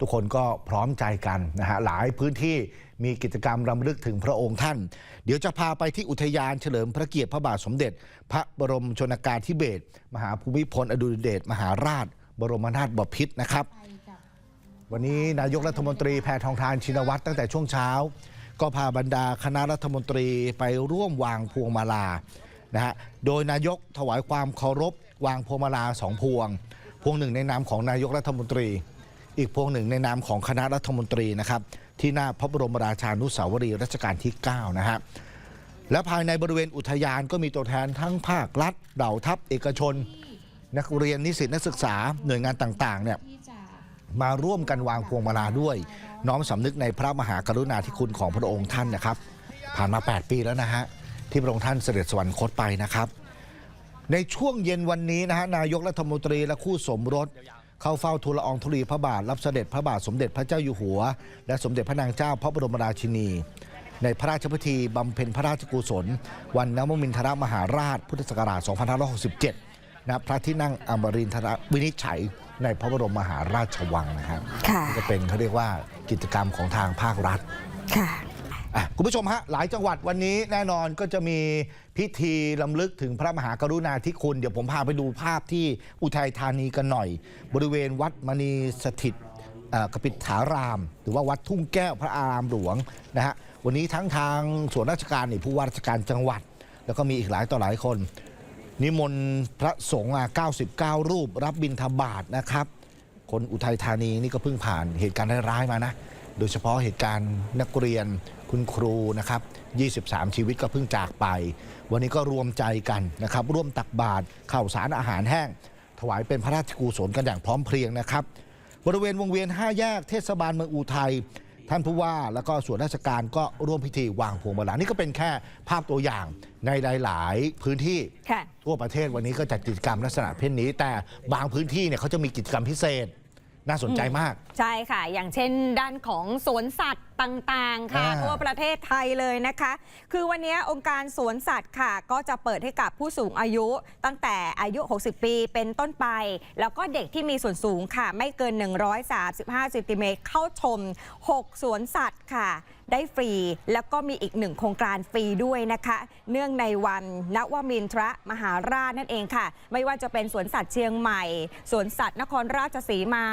ทุกคนก็พร้อมใจกันนะฮะหลายพื้นที่มีกิจกรรมรำลึกถึงพระองค์ท่าน เดี๋ยวจะพาไปที่อุทยานเฉลิมพระเกียรติพระบาทสมเด็จ พระบรมชนกาธิเบศรมหาภูมิพลอดุลยเดชมหาราช บรมนาถบพิตรนะครับ วันนี้นายกรัฐมนตรีแพทองทานชินวัตรตั้งแต่ช่วงเช้า ก็พาบรรดาคณะรัฐมนตรีไปร่วมวางพวงมาลานะฮะโดยนายกถวายความเคารพวางพวงมาลาสองพวง พวงหนึ่งในนามของนายกรัฐมนตรี อีกพวงหนึ่งในนามของคณะรัฐมนตรีนะครับที่หน้าพระบรมราชานุสาวรีย์รัชกาลที่ 9 นะฮะและภายในบริเวณอุทยานก็มีตัวแทนทั้งภาครัฐเหล่าทัพเอกชน นักเรียนนิสิตนักศึกษาหน่วยงานต่างๆเนี่ยมาร่วมกันวางพวงมาลาด้วย น้อมสำนึกในพระมหากรุณาธิคุณของพระองค์ท่านนะครับ ผ่านมา 8 ปีแล้วนะฮะที่พระองค์ท่านเสด็จสวรรคตไปนะครับ ในช่วงเย็นวันนี้นะฮะนายกรัฐมนตรีและคู่สมรส เข้าเฝ้าทูลละอองธุลีพระบาทรับเสด็จพระบาทสมเด็จพระเจ้าอยู่หัว และสมเด็จพระนางเจ้าพระบรมราชินี ในพระราชพิธีบำเพ็ญพระราชกุศล วันนวมินทรมหาราชพุทธศักราช 2567ณพระที่นั่งอมรินทรวินิจฉัยในพระบรมมหาราชวังนะครับค่ะนี่ก็เป็นเขาเรียกว่ากิจกรรมของทางภาครัฐค่ะ อะคุณผู้ชมฮะหลายจังหวัดวันนี้แน่นอนก็จะมีพิธีลำลึกถึงพระมหากรุณาธิคุณ เดี๋ยวผมพาไปดูภาพที่อุทัยธานีกันหน่อย บริเวณวัดมณีสถิตกปิฐาราม หรือว่าวัดทุ่งแก้วพระอารามหลวงนะฮะวันนี้ทั้งทางส่วนราชการนี่ผู้ว่าราชการจังหวัด แล้วก็มีอีกหลายต่อหลายคน นิมนต์พระสงฆ์99 รูปรับบิณฑบาตนะครับ คนอุทัยธานีนี่ก็เพิ่งผ่านเหตุการณ์ร้ายๆมานะ โดยเฉพาะเหตุการณ์นักเรียนคุณครูนะครับ 23 ชีวิตก็เพิ่งจากไป วันนี้ก็รวมใจกันนะครับ ร่วมตักบาตรข้าวสารอาหารแห้ง ถวายเป็นพระราชกุศลกันอย่างพร้อมเพรียงนะครับ บริเวณวงเวียน 5 แยกเทศบาลเมืองอุทัยท่านผู้ว่าแล้วก็ส่วนราชการก็ร่วมพิธีวางพวงมาลานี่ก็เป็นแค่ภาพตัวอย่างในหลาย ๆ พื้นที่ค่ะทั่วประเทศวันนี้ก็จัดกิจกรรมลักษณะเช่นนี้ แต่บางพื้นที่เนี่ยเขาจะมีกิจกรรมพิเศษ น่าสนใจมาก ใช่ค่ะ อย่างเช่นด้านของสวนสัตว์ ต่างๆ ค่ะ อ่า ทั่วประเทศไทยเลยนะคะ คือวันนี้องค์การสวนสัตว์ค่ะ ก็จะเปิดให้กับผู้สูงอายุ ตั้งแต่อายุ 60 ปีเป็นต้นไป แล้วก็เด็กที่มีส่วนสูงค่ะ ไม่เกิน 135ซนติเมตรเข้าชม 6 สวนสัตว์ค่ะ ได้ฟรี แล้วก็มีอีกหนึ่งโครงการฟรีด้วยนะคะ เนื่องในวันนวมินทรมหาราชนั่นเองค่ะ ไม่ว่าจะเป็นสวนสัตว์เชียงใหม่ สวนสัตว์นครราชสีมา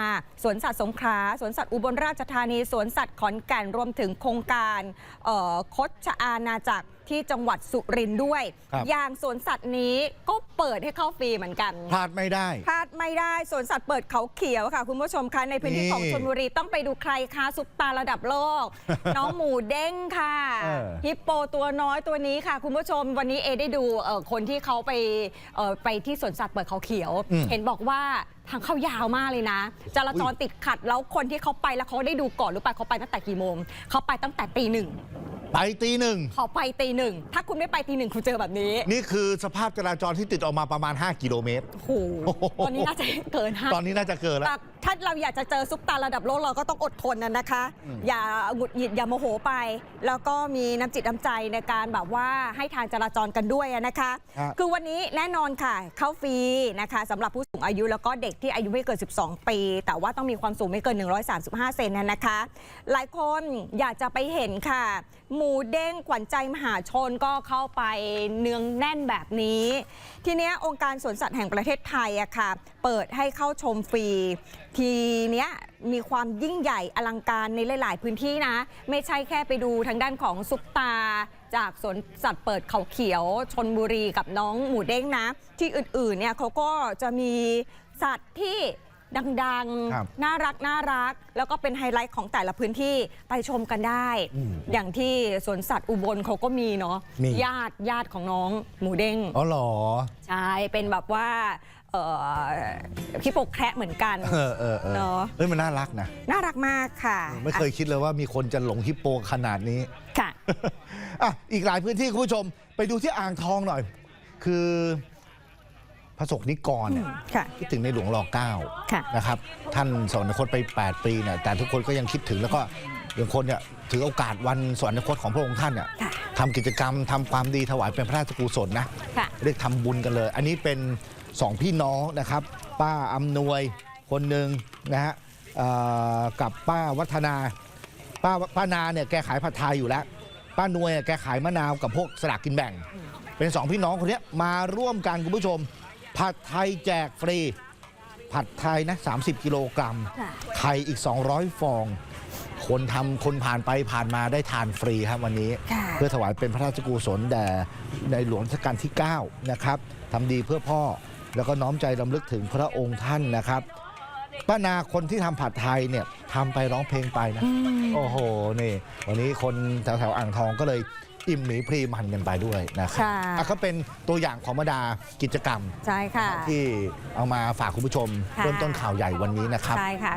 สวนสัตว์สงขลา สวนสัตว์อุบลราชธานี สวนสัตว์ขอนแก่นรวมถึงโครงการเอ่อคดชอาณาจักรที่จังหวัดสุรินทร์ด้วย ครับ อย่างสวนสัตว์นี้ก็เปิดให้เข้าฟรีเหมือนกัน พลาดไม่ได้ พลาดไม่ได้สวนสัตว์เปิดเขาเขียวค่ะ คุณผู้ชมคะในพื้นที่นี่ของชลบุรีต้องไปดูใครคะซุปตาระดับโลก น้องหมูเด้งค่ะ เออฮิปโปตัวน้อยตัวนี้ค่ะ คุณผู้ชมวันนี้เอได้ดูเอ่อคนที่เขาไปเอ่อไปที่สวนสัตว์เปิดเขาเขียว อืม เห็นบอกว่า ทางเข้ายาวมากเลยนะ จราจรติดขัดแล้วคนที่เขาไปแล้วเขาได้ดูก่อนหรือเปล่าเขาไปตั้งแต่กี่โมงเขาไปตั้งแต่ตีหนึ่งไปตีหนึ่งเขาไปตีหนึ่ง ถ้าคุณไม่ไปตีหนึ่งคุณเจอแบบนี้ นี่คือสภาพจราจรที่ติดออกมาประมาณ 5 กิโลเมตร โอ้โห ตอนนี้น่าจะเกินห้าตอนนี้น่าจะเกินแล้ว แต่ถ้าเราอยากจะเจอซุปตาระดับโลกเราก็ต้องอดทนนะนะคะ อย่าหงุดหงิดอย่าโมโหไป แล้วก็มีน้ำจิตน้ำใจในการแบบว่าให้ทางจราจรกันด้วยอะนะคะ ครับ คือวันนี้แน่นอนค่ะ เข้าฟรีนะคะสำหรับผู้สูงอายุแล้วก็เด็กที่อายุไม่เกิน 12 ปี แต่ว่าต้องมีความสูงไม่เกิน 135 เซนนะนะคะ หลายคนอยากจะไปเห็นค่ะหมูเด้งขวัญใจมหาชนก็เข้าไปเนืองแน่นแบบนี้ ทีเนี้ยองค์การสวนสัตว์แห่งประเทศไทยอะค่ะ เปิดให้เข้าชมฟรี ทีเนี้ยมีความยิ่งใหญ่อลังการในหลาย ๆ พื้นที่นะ ไม่ใช่แค่ไปดูทางด้านของซุปตา จากสวนสัตว์เปิดเขาเขียวชนบุรีกับน้องหมูเด้งนะ ที่อื่น ๆ เนี่ยเขาก็จะมีสัตว์ที่ ดังครับๆ น่ารักน่ารัก แล้วก็เป็นไฮไลท์ของแต่ละพื้นที่ไปชมกันได้ อืมอย่างที่สวนสัตว์อุบลเขาก็มีเนาะมี ญาติญาติของน้องหมูเด้ง อ๋อเหรอ ใช่ เป็นแบบว่าเอ่อพี่ปกแคระเหมือนกัน เออเออเออเนอะเฮ้ยมันน่ารักนะน่ารักมากค่ะไม่เคยคิดเลยว่ามีคนจะหลงฮิปโปขนาดนี้ ค่ะ อะอีกหลายพื้นที่คุณผู้ชมไปดูที่อ่างทองหน่อย คือ พระสงฆ์นิกรเนี่ยค่ะ คิดถึงในหลวงรอเก้าค่ะนะครับ ท่านสวรรคตไป 8 ปีเนี่ยแต่ทุกคนก็ยังคิดถึงแล้วก็บางคนเนี่ยถือโอกาสวันสวรรคตของพระองค์ท่านเนี่ยค่ะทำกิจกรรมทำความดีถวายเป็นพระราชกุศลนะค่ะ เรียกทำบุญกันเลย อันนี้เป็นสองพี่น้องนะครับ ป้าอำนวยคนหนึ่งนะฮะเอ่อกับป้าวัฒนา ป้าป้านาเนี่ยแกขายผัดไทยอยู่แล้ว ป้านวยเนี่ยแกขายมะนาวกับพวกสลากกินแบ่ง เป็นสองพี่น้องคนเนี้ยมาร่วมกันคุณผู้ชม ผัดไทยแจกฟรี ผัดไทยนะ 30 กิโลกรัมค่ะไข่อีก 200 ฟอง คนทำคนผ่านไปผ่านมาได้ทานฟรีครับวันนี้ค่ะเพื่อถวายเป็นพระราชกุศลแด่ในหลวงรัชกาลที่ 9 นะครับทำดีเพื่อพ่อแล้วก็น้อมใจรำลึกถึงพระองค์ท่านนะครับป้านาคนที่ทำผัดไทยเนี่ยทำไปร้องเพลงไปนะอืมโอ้โห นี่ วันนี้คนแถวแถวๆอ่างทองก็เลย อิ่มหมีพรีมันกันไปด้วยนะครับค่ะอะก็เป็นตัวอย่างของบรรดากิจกรรม ใช่ค่ะ ที่เอามาฝากคุณผู้ชมค่ะ เริ่มต้นข่าวใหญ่วันนี้นะครับ ใช่ค่ะ